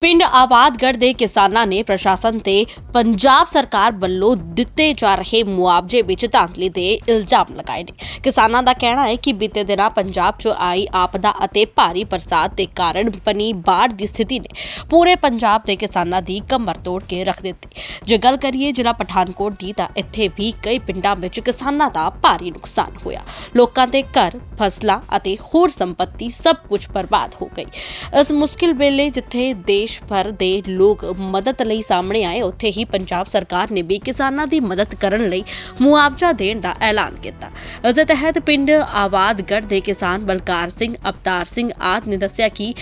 ਪਿੰਡ ਆਬਾਦਗੜ੍ਹ ਦੇ ਕਿਸਾਨਾਂ ਨੇ ਪ੍ਰਸ਼ਾਸਨ ਤੇ ਪੰਜਾਬ ਸਰਕਾਰ ਵੱਲੋਂ ਦਿੱਤੇ ਜਾ ਰਹੇ ਮੁਆਵਜ਼ੇ ਵਿੱਚ ਧਾਂਦਲੀ ਦੇ ਇਲਜ਼ਾਮ ਲਗਾਏ ਨੇ। ਕਿਸਾਨਾਂ ਦਾ ਕਹਿਣਾ ਹੈ ਕਿ ਬੀਤੇ ਦਿਨਾਂ ਪੰਜਾਬ 'ਚ ਆਈ ਆਪਦਾ ਅਤੇ ਭਾਰੀ ਬਰਸਾਤ ਦੇ ਕਾਰਨ ਬਣੀ ਬਾੜ ਦੀ ਸਥਿਤੀ ਨੇ ਪੂਰੇ ਪੰਜਾਬ ਦੇ ਕਿਸਾਨਾਂ ਦੀ ਕਮਰ ਤੋੜ ਕੇ ਰੱਖ ਦਿੱਤੀ। ਜੇ ਗੱਲ ਕਰੀਏ ਜ਼ਿਲ੍ਹਾ ਪਠਾਨਕੋਟ ਦੀ ਤਾਂ ਇੱਥੇ ਵੀ ਕਈ ਪਿੰਡਾਂ ਵਿੱਚ ਕਿਸਾਨਾਂ ਦਾ ਭਾਰੀ ਨੁਕਸਾਨ ਹੋਇਆ। ਲੋਕਾਂ ਦੇ ਘਰ, ਫਸਲਾਂ ਅਤੇ ਹੋਰ ਸੰਪਤੀ ਸਭ ਕੁਝ ਬਰਬਾਦ ਹੋ ਗਈ। ਇਸ ਮੁਸ਼ਕਿਲ ਵੇਲੇ ਜਿੱਥੇ ਦੇ ਦੇਸ਼ ਭਰ ਦੇ ਲੋਕ ਮਦਦ ਲਈ ਸਾਹਮਣੇ ਆਏ। ਉੱਥੇ ਹੀ ਪੰਜਾਬ ਸਰਕਾਰ ਨੇ ਵੀ ਕਿਸਾਨਾਂ ਦੀ ਮਦਦ ਕਰਨ ਲਈ ਮੁਆਵਜ਼ਾ ਦੇਣ ਦਾ ਐਲਾਨ ਕੀਤਾ। ਇਸ ਦੇ ਤਹਿਤ ਪਿੰਡ ਆਬਾਦਗੜ੍ਹ ਦੇ ਕਿਸਾਨ ਬਲਕਾਰ ਸਿੰਘ, ਅਵਤਾਰ ਸਿੰਘ ਆਦ ਨੇ ਦੱਸਿਆ ਕਿ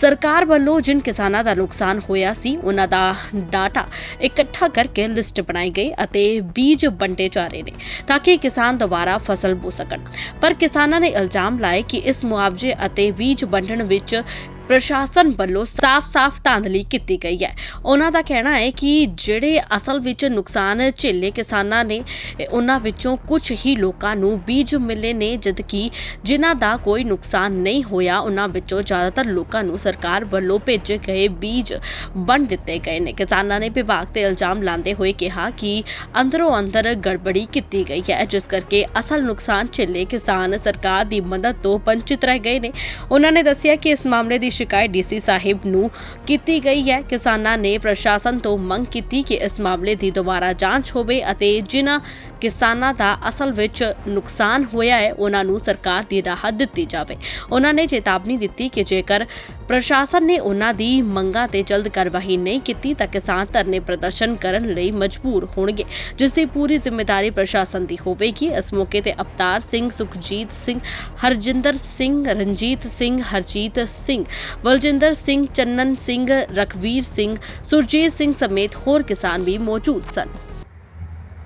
ਸਰਕਾਰ ਵੱਲੋਂ ਜਿਨ ਕਿਸਾਨਾਂ ਦਾ ਨੁਕਸਾਨ ਹੋਇਆ ਸੀ, ਉਹਨਾਂ ਦਾ ਡਾਟਾ ਇਕੱਠਾ ਕਰਕੇ ਲਿਸਟ ਬਣਾਈ ਗਈ ਅਤੇ ਬੀਜ ਵੰਡੇ ਜਾ ਰਹੇ ਨੇ ਤਾਂ ਕਿ ਕਿਸਾਨ ਦੁਬਾਰਾ ਫਸਲ ਬੋ ਸਕਣ। ਪਰ ਕਿਸਾਨਾਂ ਨੇ ਇਲਜ਼ਾਮ ਲਾਏ ਕਿ ਇਸ ਮੁਆਵਜ਼ੇ ਅਤੇ ਬੀਜ ਵੰਡਣ ਵਿੱਚ ਪ੍ਰਸ਼ਾਸਨ ਵੱਲੋਂ ਸਾਫ਼-ਸਾਫ਼ ਧਾਂਦਲੀ ਕੀਤੀ ਗਈ ਹੈ। ਉਹਨਾਂ ਦਾ ਕਹਿਣਾ ਹੈ ਕਿ ਜਿਹੜੇ ਅਸਲ ਵਿੱਚ ਨੁਕਸਾਨ ਝੇਲੇ ਕਿਸਾਨਾਂ ਨੇ ਉਹਨਾਂ ਵਿੱਚੋਂ ਕੁਝ ਹੀ ਲੋਕਾਂ ਨੂੰ ਬੀਜ ਮਿਲੇ ਨੇ, ਜਦਕਿ ਜਿਨ੍ਹਾਂ ਦਾ ਕੋਈ ਨੁਕਸਾਨ ਨਹੀਂ ਹੋਇਆ, ਉਹਨਾਂ ਵਿੱਚੋਂ ਜ਼ਿਆਦਾਤਰ ਲੋਕਾਂ ਨੂੰ ਸਰਕਾਰ ਵੱਲੋਂ ਭੇਜੇ ਗਏ ਬੀਜ ਵੰਡ ਦਿੱਤੇ ਗਏ ਨੇ। ਕਿਸਾਨਾਂ ਨੇ ਵਿਭਾਗ ਤੇ ਇਲਜ਼ਾਮ ਲਾਉਂਦੇ ਹੋਏ ਕਿਹਾ ਕਿ ਅੰਦਰੋਂ ਅੰਦਰ ਗੜਬੜੀ ਕੀਤੀ ਗਈ ਹੈ, ਜਿਸ ਕਰਕੇ ਅਸਲ ਨੁਕਸਾਨ ਝੇਲੇ ਕਿਸਾਨ ਸਰਕਾਰ ਦੀ ਮਦਦ ਤੋਂ ਵੰਚਿਤ ਰਹਿ ਗਏ ਨੇ। ਉਹਨਾਂ ਨੇ ਦੱਸਿਆ ਕਿ ਇਸ ਮਾਮਲੇ ਦੀ ਸ਼ਿਕਾਇਤ ਡੀਸੀ ਸਾਹਿਬ ਨੂੰ ਕੀਤੀ ਗਈ ਹੈ। ਕਿਸਾਨਾਂ ਨੇ ਪ੍ਰਸ਼ਾਸਨ ਤੋਂ ਮੰਗ ਕੀਤੀ ਕਿ ਇਸ ਮਾਮਲੇ ਦੀ ਦੁਬਾਰਾ ਜਾਂਚ ਹੋਵੇ ਅਤੇ ਜਿਨ੍ਹਾਂ ਕਿਸਾਨਾਂ ਦਾ ਅਸਲ ਵਿੱਚ ਨੁਕਸਾਨ ਹੋਇਆ ਹੈ, ਉਹਨਾਂ ਨੂੰ ਸਰਕਾਰ ਦੀ ਰਾਹਤ ਦਿੱਤੀ ਜਾਵੇ। ਉਹਨਾਂ ਨੇ ਚੇਤਾਵਨੀ ਦਿੱਤੀ ਕਿ ਜੇਕਰ ਪ੍ਰਸ਼ਾਸਨ ਨੇ ਉਹਨਾਂ ਦੀ ਮੰਗਾਂ ਤੇ ਜਲਦ ਕਾਰਵਾਈ ਨਹੀਂ ਕੀਤੀ, ਤਾਂ ਕਿਸਾਨ ਧਰਨੇ ਪ੍ਰਦਰਸ਼ਨ ਕਰਨ ਲਈ ਮਜਬੂਰ ਹੋਣਗੇ। ਜਿਸ ਦੀ ਪੂਰੀ ਜ਼ਿੰਮੇਵਾਰੀ ਪ੍ਰਸ਼ਾਸਨ ਦੀ ਹੋਵੇਗੀ। ਇਸ ਮੌਕੇ ਤੇ ਅਵਤਾਰ ਸਿੰਘ, ਸੁਖਜੀਤ ਸਿੰਘ, ਹਰਜਿੰਦਰ ਸਿੰਘ, ਰਣਜੀਤ ਸਿੰਘ, ਹਰਜੀਤ ਸਿੰਘ ਬਲਜਿੰਦਰ ਸਿੰਘ ਚੰਨਨ ਸਿੰਘ ਰਖਵੀਰ ਸਿੰਘ ਸੁਰਜੀਤ ਸਿੰਘ ਸਮੇਤ ਹੋਰ ਕਿਸਾਨ ਵੀ ਮੌਜੂਦ ਸਨ।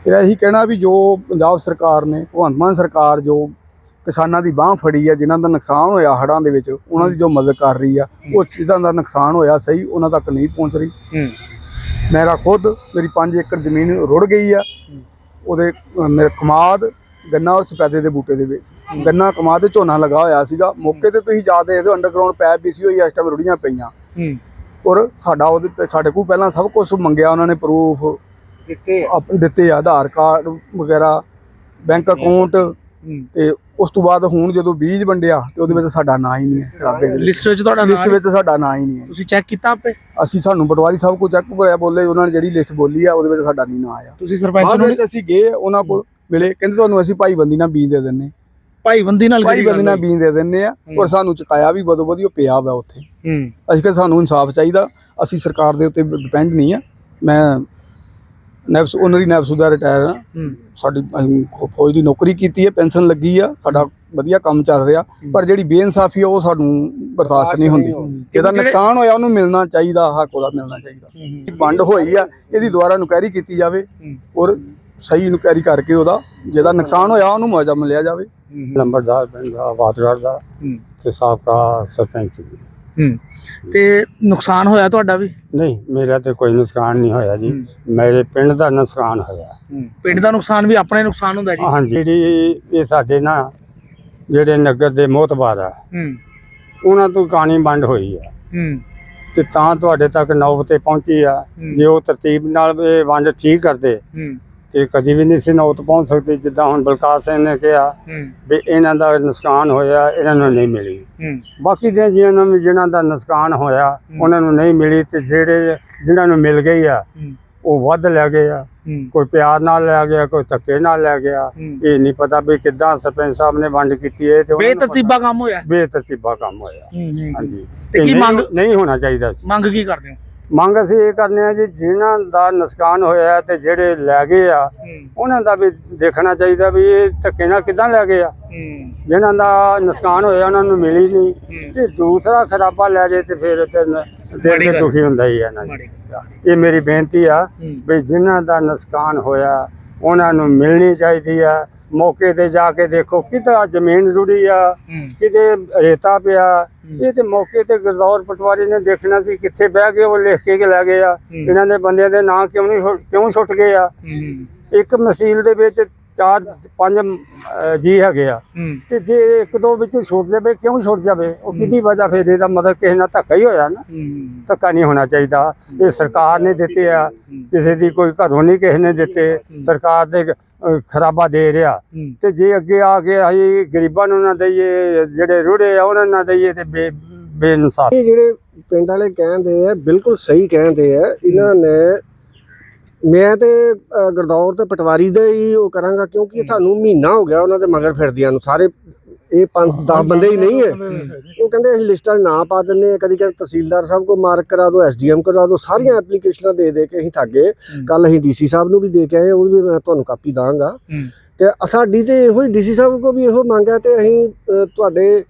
ਇਹਦਾ ਇਹੀ ਕਹਿਣਾ ਵੀ ਜੋ ਪੰਜਾਬ ਸਰਕਾਰ ਨੇ ਭਗਵੰਤ ਮਾਨ ਸਰਕਾਰ ਜੋ ਕਿਸਾਨਾਂ ਦੀ ਬਾਹ ਫੜੀ ਆ ਜਿਨ੍ਹਾਂ ਦਾ ਨੁਕਸਾਨ ਹੋਇਆ ਹੜ੍ਹਾਂ ਦੇ ਵਿੱਚ ਉਹਨਾਂ ਦੀ ਜੋ ਮਦਦ ਕਰ ਰਹੀ ਆ ਉਹ ਜਿਨ੍ਹਾਂ ਦਾ ਨੁਕਸਾਨ ਹੋਇਆ ਸਹੀ ਉਹਨਾਂ ਤੱਕ ਨਹੀਂ ਪਹੁੰਚ ਰਹੀ। ਹੂੰ। ਮੇਰਾ ਖੁਦ ਮੇਰੀ 5 ਏਕੜ ਜ਼ਮੀਨ ਰੁੜ ਗਈ ਆ। ਉਹਦੇ ਮੇਰੇ ਕਮਾਦ ਗੰਨਾ ਔਰ ਸਪੈਦੇ ਦੇ ਬੂਟੇ ਦੇ ਵਿੱਚ। ਗੰਨਾ ਕਮਾਦ ਤੇ ਝੋਨਾ ਲਗਾ ਹੋਇਆ ਸੀਗਾ। ਮੌਕੇ ਤੇ ਤੁਸੀਂ ਜਾ ਦੇਖਦੇ ਅੰਡਰਗਰਾਉਂਡ ਪੈਪ ਵੀ ਸੀ ਹੋਈ ਇਸ ਟਾਈਮ ਰੁੜੀਆਂ ਪਈਆਂ। ਹੂੰ। ਔਰ ਸਾਡਾ ਉਹਦੇ ਸਾਡੇ ਕੋਲ ਪਹਿਲਾਂ ਸਭ ਕੁਝ ਮੰਗਿਆ ਉਹਨਾਂ ਨੇ ਪ੍ਰੂਫ ਦਿੱਤੇ ਦਿੱਤੇ ਆਧਾਰ ਕਾਰਡ ਵਗੈਰਾ ਬੈਂਕ ਅਕਾਊਂਟ ਤੇ ਉਸ ਤੋਂ ਬਾਅਦ ਹੁਣ ਜਦੋਂ ਬੀਜ ਵੰਡਿਆ ਤੇ ਉਹਦੇ ਵਿੱਚ ਸਾਡਾ ਨਾਂ ਹੀ ਨਹੀਂ ਖਰਾਬੇ ਦੇ ਲਿਸਟ ਵਿੱਚ ਤੁਹਾਡਾ ਲਿਸਟ ਵਿੱਚ ਸਾਡਾ ਨਾਂ ਹੀ ਨਹੀਂ ਹੈ। ਤੁਸੀਂ ਚੈੱਕ ਕੀਤਾ ਆਪੇ? ਅਸੀਂ ਸਾਨੂੰ ਪਟਵਾਰੀ ਸਾਹਿਬ ਕੋਲ ਚੈੱਕ ਕਰਾਇਆ ਬੋਲੇ ਉਹਨਾਂ ਨੇ ਜਿਹੜੀ ਲਿਸਟ ਬੋਲੀ ਆ ਉਹਦੇ ਵਿੱਚ ਸਾਡਾ ਨਹੀਂ ਨਾਂ ਆਇਆ। ਤੁਸੀਂ ਸਰਪੰਚ ਨੂੰ ਅਸੀਂ ਗਏ ਉਹਨਾਂ ਕੋਲ ਮਿਲੇ ਕਹਿੰਦੇ ਤੁਹਾਨੂੰ ਅਸੀਂ ਭਾਈ ਬੰਦੀ ਨਾਲ ਬੀਜ ਦੇ ਦਿੰਨੇ ਭਾਈ ਬੰਦੀ ਨਾਲ ਭਾਈ ਕਿਹੜੀ ਬੰਦੀ ਨਾਲ ਬੀਜ ਦੇ ਦਿੰਨੇ ਆ। ਔਰ ਸਾਨੂੰ ਚੁਕਾਇਆ ਵੀ ਬਦੋ ਬਦੀ ਉਹ ਪਿਆ ਵਾ ਉੱਥੇ। ਅਸੀਂ ਕਿ ਸਾਨੂੰ ਇਨਸਾਫ ਚਾਹੀਦਾ ਅਸੀਂ ਸਰਕਾਰ ਦੇ ਉੱਤੇ ਡਿਪੈਂਡ ਨਹੀਂ ਆ ਮੈਂ ਨੈਫਸ ਓਨਰੀ ਨੈਫਸ ਦਾ ਰਿਟਾਇਰ ਆ ਸਾਡੀ ਫੌਜ ਦੀ ਨੌਕਰੀ ਕੀਤੀ ਹੈ ਪੈਨਸ਼ਨ ਲੱਗੀ ਆ ਸਾਡਾ ਵਧੀਆ ਕੰਮ ਚੱਲ ਰਿਹਾ। ਪਰ ਜਿਹੜੀ ਬੇਇਨਸਾਫੀ ਆ ਉਹ ਸਾਨੂੰ ਬਰਦਾਸ਼ਤ ਨਹੀਂ ਹੁੰਦੀ। ਜਿਹਦਾ ਨੁਕਸਾਨ ਹੋਇਆ ਉਹਨੂੰ ਮਿਲਣਾ ਚਾਹੀਦਾ ਹੱਕ ਉਹਦਾ ਮਿਲਣਾ ਚਾਹੀਦਾ। ਵੰਡ ਹੋਈ ਆ ਇਹਦੀ ਦੁਬਾਰਾ ਨੁਕੈਰੀ ਕੀਤੀ ਜਾਵੇ। ਔਰ ਸਹੀ ਨੁਕੈਰੀ ਕਰਕੇ ਉਹਦਾ ਜਿਹਦਾ ਨੁਕਸਾਨ ਹੋਇਆ ਉਹਨੂੰ ਮੁਆਵਜ਼ਾ ਮਿਲਿਆ ਜਾਵੇ। ਹੂੰ ਨੰਬਰਦਾਰ ਪਿੰਡ ਦਾ ਬਾਤਗੜ੍ਹ ਦਾ ਤੇ ਸਾਬਕਾ ਸਰਪੰਚ ਵੀ। ਹੂੰ। ਤੇ ਨੁਕਸਾਨ ਹੋਇਆ ਤੁਹਾਡਾ ਵੀ? ਨਹੀਂ ਮੇਰਾ ਤੇ ਕੋਈ ਨੁਕਸਾਨ ਨਹੀਂ ਹੋਇਆ ਜੀ। ਮੇਰੇ ਪਿੰਡ ਦਾ ਨੁਕਸਾਨ ਹੋਇਆ। ਪਿੰਡ ਦਾ ਨੁਕਸਾਨ ਵੀ ਆਪਣੇ ਨੁਕਸਾਨ ਹੁੰਦਾ ਜੀ। ਹਾਂਜੀ। ਜਿਹੜੀ ਇਹ ਸਾਡੇ ਨਾ ਜਿਹੜੇ ਨਗਰ ਦੇ ਮੋਤਬਾਰ ਆ ਹੂੰ। ਉਹਨਾਂ ਤੋਂ ਕਾਣੀ ਵੰਡ ਹੋਈ ਆ। ਹੂੰ। ਤੇ ਤਾਂ ਤੁਹਾਡੇ ਤੱਕ ਨੌਬਤ ਤੇ ਪਹੁੰਚੀ ਆ। ਜੇ ਉਹ ਤਰਤੀਬ ਨਾਲ ਇਹ ਵੰਡ ਠੀਕ ਕਰਦੇ ਤੇ ਕਦੀ ਵੀ ਨਹੀਂ ਸੀ ਨੌਬਤ ਪਹੁੰਚ ਸਕਦੀ। ਜਿੱਦਾਂ ਹੁਣ ਬਲਕਾਰ ਸਿੰਘ ਨੇ ਕਿਹਾ ਵੀ ਇਹਨਾਂ ਦਾ ਨੁਕਸਾਨ ਹੋਇਆ ਇਹਨਾਂ ਨੂੰ ਨਹੀਂ ਮਿਲੀ। ਬਾਕੀ ਦੇ ਜਿਹਨਾਂ ਨੂੰ ਜਿਨ੍ਹਾਂ ਦਾ ਨੁਕਸਾਨ ਹੋਇਆ ਉਹਨਾਂ ਨੂੰ ਨਹੀਂ ਮਿਲੀ ਤੇ ਜਿਹੜੇ ਜਿਨ੍ਹਾਂ ਨੂੰ ਮਿਲ ਗਈ ਆ ਉਹ ਵੱਧ ਲੈ ਗਏ ਆ। ਕੋਈ ਪਿਆਰ ਨਾਲ ਲੈ ਗਿਆ ਕੋਈ ਧੱਕੇ ਨਾਲ ਲੈ ਗਿਆ। ਇਹ ਨਹੀਂ ਪਤਾ ਵੀ ਕਿੱਦਾਂ ਸਰਪੰਚ ਸਾਹਿਬ ਨੇ ਵੰਡ ਕੀਤੀ ਹੈ ਤੇ ਬੇਤਰਤੀਬਾ ਕੰਮ ਹੋਇਆ। ਬੇਤਰਤੀਬਾ ਕੰਮ ਹੋਇਆ। ਹਾਂਜੀ। ਤੇ ਕੀ ਮੰਗ- ਨਹੀਂ ਹੋਣਾ ਚਾਹੀਦਾ ਸੀ। ਮੰਗ ਕੀ ਕਰਦੇ ਹੋ? ਮੰਗ ਅਸੀਂ ਇਹ ਕਰਨੇ ਆ ਜੀ ਜਿਨ੍ਹਾਂ ਦਾ ਨੁਕਸਾਨ ਹੋਇਆ ਤੇ ਜਿਹੜੇ ਲੈ ਗਏ ਆ ਉਹਨਾਂ ਦਾ ਵੀ ਦੇਖਣਾ ਚਾਹੀਦਾ ਵੀ ਇਹ ਧੱਕੇ ਨਾਲ ਕਿੱਦਾਂ ਲੈ ਗਏ ਆ। ਜਿਨ੍ਹਾਂ ਦਾ ਨੁਕਸਾਨ ਹੋਇਆ ਉਹਨਾਂ ਨੂੰ ਮਿਲੀ ਨਹੀਂ। ਤੇ ਦੂਸਰਾ ਖਰਾਬਾ ਲੈ ਜੇ ਤੇ ਫਿਰ ਦਿਲ ਤੇ। ਦੁਖੀ ਹੁੰਦਾ ਹੀ ਹੈ ਨਾ ਮਾੜੀ ਇਹ ਮੇਰੀ ਬੇਨਤੀ ਆ ਵੀ ਜਿਨ੍ਹਾਂ ਦਾ ਨੁਕਸਾਨ ਹੋਇਆ ਉਹਨਾਂ ਨੂੰ ਮਿਲਣੀ ਚਾਹੀਦੀ ਆ। ਮੌਕੇ ਤੇ ਜਾ ਕੇ ਦੇਖੋ ਕਿਤਾ ਜ਼ਮੀਨ ਜੁੜੀ ਆ ਕਿਤੇ ਰੇਤਾ ਪਿਆ। ਇਹ ਤੇ ਮੌਕੇ ਤੇ ਗੁਰਦੌਰ ਪਟਵਾਰੀ ਨੇ ਦੇਖਣਾ ਸੀ ਕਿੱਥੇ ਬਹਿ ਗਏ ਉਹ ਲਿਖ ਕੇ ਲੈ ਗਏ ਆ। ਇਹਨਾਂ ਦੇ ਬੰਦਿਆਂ ਦੇ ਨਾਂ ਕਿਉਂ ਨਹੀਂ ਕਿਉਂ ਛੁੱਟ ਗਏ ਆ। ਇੱਕ ਮਸੀਲ ਦੇ ਵਿੱਚ ਚਾਰ ਪੰਜ ਜੀ ਹੈਗੇ ਆ। ਤੇ ਜੇ ਇੱਕ ਦੋ ਵਿੱਚੋਂ ਛੁੱਟ ਜਾਵੇ ਕਿਉਂ ਛੁੱਟ ਜਾਵੇ? ਉਹ ਕਿਹਦੀ ਵਜ੍ਹਾ ਫਿਰ ਇਹਦਾ ਮਤਲਬ ਕਿਸੇ ਨਾਲ ਧੱਕਾ ਹੀ ਹੋਇਆ ਨਾ। ਧੱਕਾ ਨਹੀਂ ਹੋਣਾ ਚਾਹੀਦਾ। ਇਹ ਸਰਕਾਰ ਨੇ ਦਿੱਤੇ ਆ। ਕਿਸੇ ਦੀ ਕੋਈ ਘਰੋਂ ਨਹੀਂ ਕਿਸੇ ਨੇ ਦਿੱਤੇ। ਸਰਕਾਰ ਦੇ ਖਰਾਬਾ ਦੇ ਰਿਹਾ। ਤੇ ਜੇ ਅੱਗੇ ਆ ਕੇ ਅਸੀਂ ਗਰੀਬਾਂ ਨੂੰ ਨਾ ਦਈਏ ਜਿਹੜੇ ਰੁੜੇ ਆ ਉਹਨਾਂ ਨੂੰ ਨਾ ਦਈਏ ਤੇ ਬੇ ਬੇਇਨਸਾਫ। ਇਹ ਜਿਹੜੇ ਪਿੰਡ ਵਾਲੇ ਕਹਿੰਦੇ ਆ ਬਿਲਕੁਲ ਸਹੀ ਕਹਿੰਦੇ ਆ ਇਹਨਾਂ ਨੇ ਮੈਂ ਤੇ ਅ, ਗੁਰਦੌਰ ਤੇ ਪਟਵਾਰੀ ਦਾ ਹੀ ਉਹ ਕਰਾਂਗਾ ਕਿਉਂਕਿ ਸਾਨੂੰ ਮਹੀਨਾ ਹੋ ਗਿਆ ਉਹਨਾਂ ਦੇ ਮਗਰ ਫਿਰਦਿਆਂ ਨੂੰ। ਸਾਰੇ ਇਹ ਪੰਜ 10 ਬੰਦੇ ਹੀ ਨਹੀਂ ਹੈ। ਉਹ ਕਹਿੰਦੇ ਅਸੀਂ ਲਿਸਟਾਂ 'ਚ ਨਾਂ ਪਾ ਦਿੰਨੇ ਆ ਕਦੀ ਕਹਿੰਦੇ ਤਹਿਸੀਲਦਾਰ ਸਾਹਿਬ ਕੋ ਮਾਰਕ ਕਰਾ ਦਿਓ ਐਸਡੀਐਮ ਕਰਾ ਦਿਓ ਸਾਰੀਆਂ ਐਪਲੀਕੇਸ਼ਨਾਂ ਦੇ ਦੇ ਕੇ ਅਸੀਂ ਥੱਕ ਗਏ। ਕੱਲ ਅਸੀਂ ਡੀਸੀ ਸਾਹਿਬ ਨੂੰ ਵੀ ਦੇ ਕੇ ਆਏ ਉਹ ਵੀ ਮੈਂ ਤੁਹਾਨੂੰ ਕਾਪੀ ਦਾਂਗਾ। ਤੇ ਸਾਡੀ ਤੇ ਇਹੋ ਹੀ ਡੀਸੀ ਸਾਹਿਬ ਕੋ ਵੀ ਇਹੋ ਮੰਗ ਹੈ ਤੇ ਅਸੀਂ ਅ, ਤੁਹਾਡੇ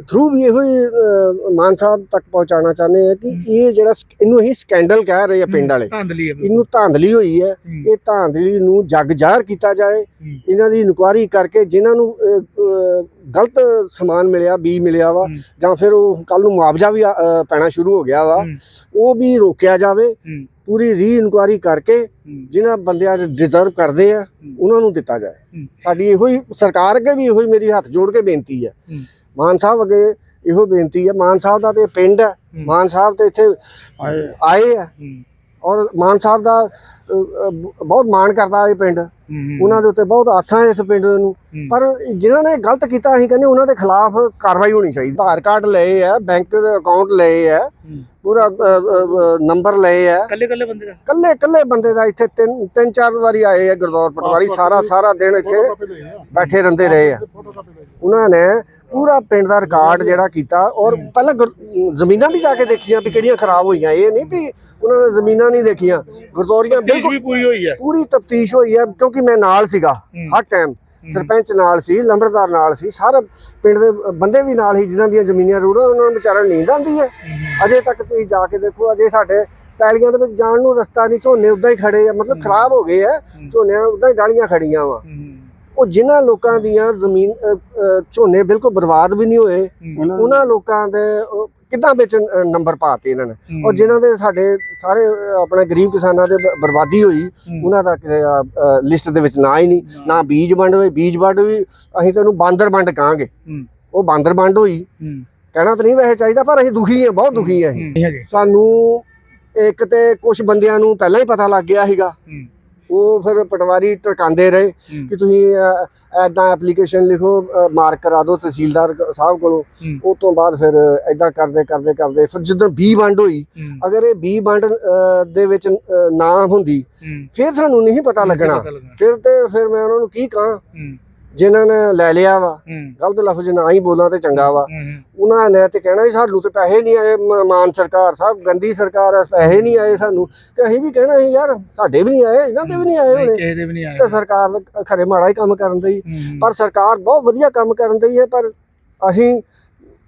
ਥਰੂ ਵੀ ਇਹੋ ਹੀ ਮਾਨ ਸਾਹਿਬ ਤੱਕ ਪਹੁੰਚਾਉਣਾ ਚਾਹੁੰਦੇ ਆ ਕਿ ਇਹ ਜਿਹੜਾ ਇਹਨੂੰ ਅਸੀਂ ਸਕੈਂਡਲ ਕਹਿ ਰਹੇ ਆ ਪਿੰਡ ਵਾਲੇ। ਇਹਨੂੰ ਧਾਂਦਲੀ ਹੋਈ ਹੈ ਇਹ ਧਾਂਦਲੀ ਨੂੰ ਜੱਗ ਜ਼ਾਹਰ ਕੀਤਾ ਜਾਏ। ਇਹਨਾਂ ਦੀ ਇਨਕੁਆਇਰੀ ਕਰਕੇ ਜਿਨ੍ਹਾਂ ਨੂੰ ਗਲਤ ਸਮਾਨ ਮਿਲਿਆ ਬੀ ਮਿਲਿਆ ਵਾ ਜਾਂ ਫਿਰ ਉਹ ਕੱਲ ਨੂੰ ਮੁਆਵਜ਼ਾ ਵੀ ਪੈਣਾ ਸ਼ੁਰੂ ਹੋ ਗਿਆ ਵਾ ਉਹ ਵੀ ਰੋਕਿਆ ਜਾਵੇ। ਪੂਰੀ ਰੀ ਇਨਕੁਆਇਰੀ ਕਰਕੇ ਜਿਨ੍ਹਾਂ ਬੰਦਿਆਂ ਦੇ ਡਿਜ਼ਰਵ ਕਰਦੇ ਆ ਉਹਨਾਂ ਨੂੰ ਦਿੱਤਾ ਜਾਏ। ਸਾਡੀ ਇਹੋ ਹੀ ਸਰਕਾਰ ਅੱਗੇ ਵੀ ਇਹੋ ਹੀ ਮੇਰੀ ਹੱਥ ਜੋੜ ਕੇ ਬੇਨਤੀ ਹੂੰ। ਮਾਨ ਸਾਹਿਬ ਅੱਗੇ ਇਹੋ ਬੇਨਤੀ ਹੈ ਮਾਨ ਸਾਹਿਬ ਦਾ ਤੇ ਪਿੰਡ ਹੈ। ਮਾਨ ਸਾਹਿਬ ਤੇ ਇੱਥੇ ਆਏ। ਆਏ ਆ ਹੂੰ, ਔਰ ਮਾਨ ਸਾਹਿਬ ਦਾ ਬਹੁਤ ਮਾਣ ਕਰਦਾ ਇਹ ਪਿੰਡ। ਉਹਨਾਂ ਦੇ ਉੱਤੇ ਬਹੁਤ ਆਸਾਂ ਇਸ ਪਿੰਡ ਨੂੰ। ਪਰ ਜਿਨ੍ਹਾਂ ਨੇ ਗਲਤ ਕੀਤਾ ਅਸੀਂ ਕਹਿੰਦੇ ਉਹਨਾਂ ਦੇ ਖਿਲਾਫ ਕਾਰਵਾਈ ਹੋਣੀ ਚਾਹੀਦੀ। ਆਧਾਰ ਕਾਰਡ ਲਏ ਆ ਬੈਂਕ ਦੇ ਅਕਾਊਂਟ ਲਏ ਆ। ਪੂਰਾ ਨੰਬਰ ਲਏ ਆ। ਕੱਲੇ ਕੱਲੇ ਬੰਦੇ ਦਾ? ਕੱਲੇ ਕੱਲੇ ਬੰਦੇ ਦਾ ਇੱਥੇ ਤਿੰਨ ਤਿੰਨ ਚਾਰ ਵਾਰੀ ਆਏ ਆ ਗੁਰਦੌਰ ਪਟਵਾਰੀ। ਸਾਰਾ ਸਾਰਾ ਦਿਨ ਇੱਥੇ ਬੈਠੇ ਰਹਿੰਦੇ ਰਹੇ ਆ। ਉਹਨਾਂ ਨੇ ਪੂਰਾ ਪਿੰਡ ਦਾ ਰਿਕਾਰਡ ਜਿਹੜਾ ਕੀਤਾ ਔਰ ਪਹਿਲਾਂ ਜ਼ਮੀਨਾਂ ਵੀ ਜਾ ਕੇ ਦੇਖੀਆਂ ਵੀ ਕਿਹੜੀਆਂ ਖਰਾਬ ਹੋਈਆਂ। ਇਹ ਨਹੀਂ ਵੀ ਉਹਨਾਂ ਨੇ ਜ਼ਮੀਨਾਂ ਨਹੀਂ ਦੇਖੀਆਂ। ਗੁਰਦੌਰੀਆਂ ਬਿਲਕੁਲ ਪੂਰੀ ਹੋਈ ਹੈ। ਪੂਰੀ ਤਫਤੀਸ਼ ਹੋਈ ਹੈ ਕਿਉਂਕਿ ਮੈਂ ਨਾਲ ਸੀਗਾ ਹਰ ਟਾਈਮ ਸਰਪੰਚ ਨਾਲ ਸੀ ਲੰਬੜਦਾਰ ਨਾਲ ਸੀ ਸਾਰੇ ਪਿੰਡ ਦੇ ਬੰਦੇ ਵੀ ਨਾਲ ਹੀ ਜਿਨ੍ਹਾਂ ਦੀਆਂ ਜ਼ਮੀਨਾਂ ਰੂੜਾਂ ਉਹਨਾਂ ਨੂੰ ਵਿਚਾਰਿਆਂ ਨੂੰ ਨੀਂਦ ਆਉਂਦੀ ਹੈ। ਅਜੇ ਤੱਕ ਤੁਸੀਂ ਜਾ ਕੇ ਦੇਖੋ ਅਜੇ ਸਾਡੇ ਪੈਲੀਆਂ ਦੇ ਵਿੱਚ ਜਾਣ ਨੂੰ ਰਸਤਾ ਨਹੀਂ ਝੋਨੇ ਉਦਾਂ ਹੀ ਖੜੇ ਆ ਮਤਲਬ ਖਰਾਬ ਹੋ ਗਏ ਆ ਝੋਨਿਆਂ ਉਦਾਂ ਹੀ ਡਾਲੀਆਂ ਖੜੀਆਂ ਵਾ। ਉਹ ਜਿਨ੍ਹਾਂ ਲੋਕਾਂ ਦੀਆਂ ਜ਼ਮੀਨ ਝੋਨੇ ਬਿਲਕੁਲ ਬਰਬਾਦ ਵੀ ਨਹੀਂ ਹੋਏ ਉਹਨਾਂ ਲੋਕਾਂ ਦੇ ਕਿੱਦਾਂ ਵਿੱਚ ਨੰਬਰ ਪਾਤੇ ਇਹਨਾਂ ਨੇ। ਔਰ ਜਿਨ੍ਹਾਂ ਦੇ ਸਾਡੇ ਸਾਰੇ ਆਪਣੇ ਗਰੀਬ ਕਿਸਾਨਾਂ ਦੇ ਬਰਬਾਦੀ ਹੋਈ ਉਹਨਾਂ ਦਾ ਲਿਸਟ ਦੇ ਵਿੱਚ ਨਾ ਹੀ ਨਹੀਂ। ਨਾ ਬੀਜ ਵੰਡ ਹੋਏ ਬੀਜ ਵੰਡ ਵੀ ਅਸੀਂ ਤੈਨੂੰ ਬਾਂਦਰ ਵੰਡ ਕਹਾਂਗੇ। ਉਹ ਬਾਂਦਰ ਵੰਡ ਹੋਈ। ਕਹਿਣਾ ਤਾਂ ਨਹੀਂ ਵੈਸੇ ਚਾਹੀਦਾ ਪਰ ਅਸੀਂ ਦੁਖੀ ਹਾਂ ਬਹੁਤ ਦੁਖੀ ਹਾਂ ਅਸੀਂ। ਸਾਨੂੰ ਇੱਕ ਤੇ ਕੁਝ ਬੰਦਿਆਂ ਨੂੰ ਪਹਿਲਾਂ ਹੀ ਪਤਾ ਲੱਗ ਗਿਆ ਸੀਗਾ। ਉਹ ਫਿਰ ਪਟਵਾਰੀ ਟਰਕਾਉਂਦੇ ਰਹੇ। ਕਿ ਤੁਸੀਂ ਐਦਾਂ ਐਪਲੀਕੇਸ਼ਨ ਲਿਖੋ ਮਾਰਕ ਕਰਾ ਦਿਓ ਤਹਿਸੀਲਦਾਰ ਸਾਹਿਬ ਕੋਲੋਂ। ਹੂੰ। ਉਸ ਤੋਂ ਬਾਅਦ ਫਿਰ ਐਦਾਂ ਕਰਦੇ ਕਰਦੇ ਕਰਦੇ। ਫਿਰ ਜਦੋਂ ਬੀ ਵੰਡ ਹੋਈ ਅਗਰ ਇਹ ਬੀ ਵੰਡ ਦੇ ਵਿੱਚ ਨਾ ਹੁੰਦੀ ਫਿਰ ਸਾਨੂੰ ਨਹੀਂ ਪਤਾ ਲੱਗਣਾ। ਫਿਰ ਤੇ ਫਿਰ ਮੈਂ ਉਹਨਾਂ ਨੂੰ ਕੀ ਕਹਾਂ? ਜਿਨ੍ਹਾਂ ਨੇ ਲੈ ਲਿਆ ਵਾ ਗਲਤ ਲਫ਼ਜ਼ ਨਾ ਹੀ ਬੋਲਾਂ ਤੇ ਚੰਗਾ ਵਾ। ਉਹਨਾਂ ਨੇ ਤੇ ਕਹਿਣਾ ਵੀ ਸਾਨੂੰ ਤੇ ਪੈਸੇ ਨਹੀਂ ਆਏ ਮਾਨ ਸਰਕਾਰ ਸਾਹਿਬ ਗੰਦੀ ਸਰਕਾਰ ਹੈ ਪੈਸੇ ਨਹੀਂ ਆਏ ਸਾਨੂੰ। ਤੇ ਅਸੀਂ ਵੀ ਕਹਿਣਾ ਸੀ ਯਾਰ ਸਾਡੇ ਵੀ ਨਹੀਂ ਆਏ ਇਹਨਾਂ ਦੇ ਵੀ ਨਹੀਂ ਆਏ ਹੋਣੇ। ਤੇ ਸਰਕਾਰ ਖਰੇ ਮਾੜਾ ਹੀ ਕੰਮ ਕਰਨ ਦੀ। ਪਰ ਸਰਕਾਰ ਬਹੁਤ ਵਧੀਆ ਕੰਮ ਕਰਨ ਦੀ ਹੈ ਪਰ ਅਸੀਂ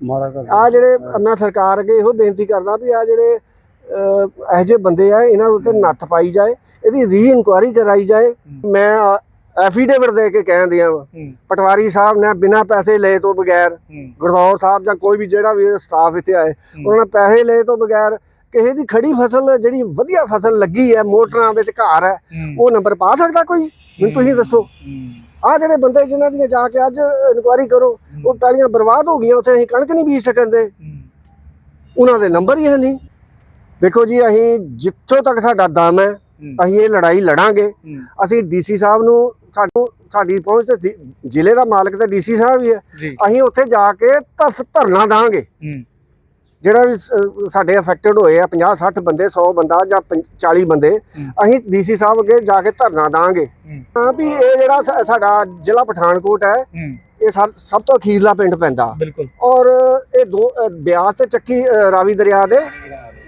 ਮਾੜਾ ਕਰ ਆ ਜਿਹੜੇ ਮੈਂ ਸਰਕਾਰ ਅੱਗੇ ਇਹੋ ਬੇਨਤੀ ਕਰਦਾ ਵੀ ਆ ਜਿਹੜੇ ਅਹ, ਇਹੋ ਜਿਹੇ ਬੰਦੇ ਆ ਇਹਨਾਂ ਉੱਤੇ ਨੱਥ ਪਾਈ ਜਾਏ ਇਹਦੀ ਰੀ ਇਨਕੁਆਇਰੀ ਕਰਾਈ ਜਾਏ। ਮੈਂ ਐਫੀਡੇਵਿਟ ਦੇ ਕੇ ਕਹਿਣ ਦਿਆਂ ਵਾਂ। ਪਟਵਾਰੀ ਸਾਹਿਬ ਨੇ ਬਿਨਾਂ ਪੈਸੇ ਲਏ ਤੋਂ ਬਗੈਰ। ਗੁਰਦੌਰ ਸਾਹਿਬ ਜਾਂ ਕੋਈ ਵੀ ਜਿਹੜਾ ਵੀ ਸਟਾਫ ਇੱਥੇ ਆਏ ਉਹਨਾਂ ਨੇ ਪੈਸੇ ਲਏ ਤੋਂ ਬਗੈਰ ਕਿਸੇ ਦੀ ਖੜੀ ਫਸਲ ਜਿਹੜੀ ਵਧੀਆ ਫਸਲ ਲੱਗੀ ਹੈ ਮੋਟਰਾਂ ਵਿੱਚ ਘਰ ਹੈ। ਉਹ ਨੰਬਰ ਪਾ ਸਕਦਾ ਕੋਈ ਮੈਨੂੰ ਤੁਸੀਂ ਦੱਸੋ। ਆ ਜਿਹੜੇ ਬੰਦੇ ਜਿਨ੍ਹਾਂ ਦੀਆਂ ਜਾ ਕੇ ਅੱਜ ਇਨਕੁਆਇਰੀ ਕਰੋ ਉਹ ਪੈਲੀਆਂ ਬਰਬਾਦ ਹੋ ਗਈਆਂ ਉੱਥੇ ਅਸੀਂ ਕਣਕ ਨਹੀਂ ਬੀਜ ਸਕੰਦੇ। ਉਹਨਾਂ ਦੇ ਨੰਬਰ ਹੀ ਹੈ ਨਹੀਂ ਦੇਖੋ ਜੀ ਅਸੀਂ ਜਿੱਥੋਂ ਤੱਕ ਸਾਡਾ ਦਮ ਹੂੰ। ਅਸੀਂ ਇਹ ਲੜਾਈ ਲੜਾਂਗੇ। ਅਸੀਂ ਡੀਸੀ ਸਾਹਿਬ ਨੂੰ ਸਾਨੂੰ ਸਾਡੀ ਪਹੁੰਚ ਤੇ ਜ਼ਿਲ੍ਹੇ ਦਾ ਮਾਲਕ ਤਾਂ ਡੀਸੀ ਸਾਹਿਬ ਹੀ ਹੈ ਅਸੀਂ ਉੱਥੇ ਜਾ ਕੇ ਧਫ ਧਰਨਾ ਦਾਂਗੇ। ਜਿਹੜਾ ਵੀ ਸਾਡੇ ਅਫੈਕਟਡ ਹੋਏ ਆ 50 60 ਬੰਦੇ 100 ਬੰਦਾ ਜਾਂ ਪੰ- 40 ਬੰਦੇ। ਅਸੀਂ ਡੀਸੀ ਸਾਹਿਬ ਅੱਗੇ ਜਾ ਕੇ ਧਰਨਾ ਦਾਂਗੇ ਹੂੰ। ਵੀ ਇਹ ਜਿਹੜਾ ਸਾਡਾ ਜ਼ਿਲ੍ਹਾ ਪਠਾਨਕੋਟ ਹੈ। ਇਹ ਸਭ ਤੋਂ ਅਖੀਰਲਾ ਪਿੰਡ ਪੈਂਦਾ ਔਰ ਇਹ ਦੋ ਬਿਆਸ ਤੇ ਚੱਕੀ ਰਾਵੀ ਦਰਿਆ ਦੇ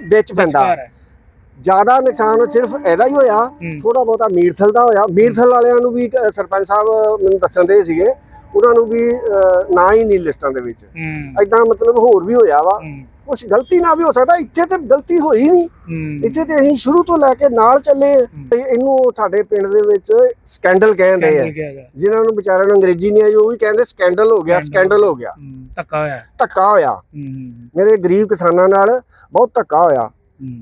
ਵਿੱਚ ਪੈਂਦਾ। ਜ਼ਿਆਦਾ ਨੁਕਸਾਨ ਸਿਰਫ ਇਹਦਾ ਹੀ ਹੋਇਆ। ਥੋੜਾ ਬਹੁਤਾ ਮੀਰਥਲ ਦਾ ਹੋਇਆ ਮੀਰਥਲ ਵਾਲਿਆਂ ਨੂੰ ਵੀ ਸਰਪੰਚ ਸਾਹਿਬ ਮੈਨੂੰ ਦੱਸਣ ਦੇ ਸੀਗੇ ਉਹਨਾਂ ਨੂੰ ਵੀ ਨਾ ਹੀ ਨਹੀਂ ਲਿਸਟਾਂ ਦੇ ਵਿੱਚ। ਐਦਾਂ ਮਤਲਬ ਹੋਰ ਵੀ ਹੋਇਆ ਵਾ। ਕੁਝ ਗਲਤੀ ਨਾ ਵੀ ਹੋ ਸਕਦਾ ਇੱਥੇ ਤੇ ਗਲਤੀ ਹੋਈ ਨਹੀਂ। ਇੱਥੇ ਤੇ ਅਸੀਂ ਸ਼ੁਰੂ ਤੋਂ ਲੈ ਕੇ ਨਾਲ ਚੱਲੇ ਇਹਨੂੰ ਸਾਡੇ ਪਿੰਡ ਦੇ ਵਿੱਚ ਸਕੈਂਡਲ ਕਹਿੰਦੇ ਆ। ਜਿਨ੍ਹਾਂ ਨੂੰ ਵਿਚਾਰਿਆਂ ਨੂੰ ਅੰਗਰੇਜ਼ੀ ਨਹੀਂ ਆਈ ਉਹ ਵੀ ਕਹਿੰਦੇ ਸਕੈਂਡਲ ਹੋ ਗਿਆ ਸਕੈਂਡਲ। ਹੋ ਗਿਆ। ਧੱਕਾ ਹੋਇਆ ਧੱਕਾ ਹੋਇਆ। ਮੇਰੇ ਗਰੀਬ ਕਿਸਾਨਾਂ ਨਾਲ ਬਹੁਤ ਧੱਕਾ ਹੋਇਆ।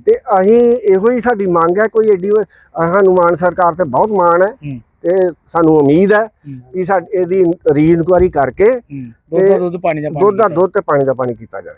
ਤੇ ਅਸੀਂ ਇਹੋ ਹੀ ਸਾਡੀ ਮੰਗ ਹੈ ਕੋਈ ਏਡੀ ਸਾਨੂੰ ਮਾਨ ਸਰਕਾਰ ਤੇ ਬਹੁਤ ਮਾਣ ਹੈ। ਇਹ ਸਾਨੂੰ ਉਮੀਦ ਹੈ ਕਿ ਸਾਡੀ ਇਹਦੀ ਰੀ ਇਨਕੁਆਰੀ ਕਰਕੇ ਦੁੱਧ ਦਾ ਦੁੱਧ ਪਾਣੀ ਦਾ ਪਾਣੀ ਦੁੱਧ ਦਾ ਦੁੱਧ ਤੇ ਪਾਣੀ ਦਾ ਪਾਣੀ ਕੀਤਾ ਜਾਵੇ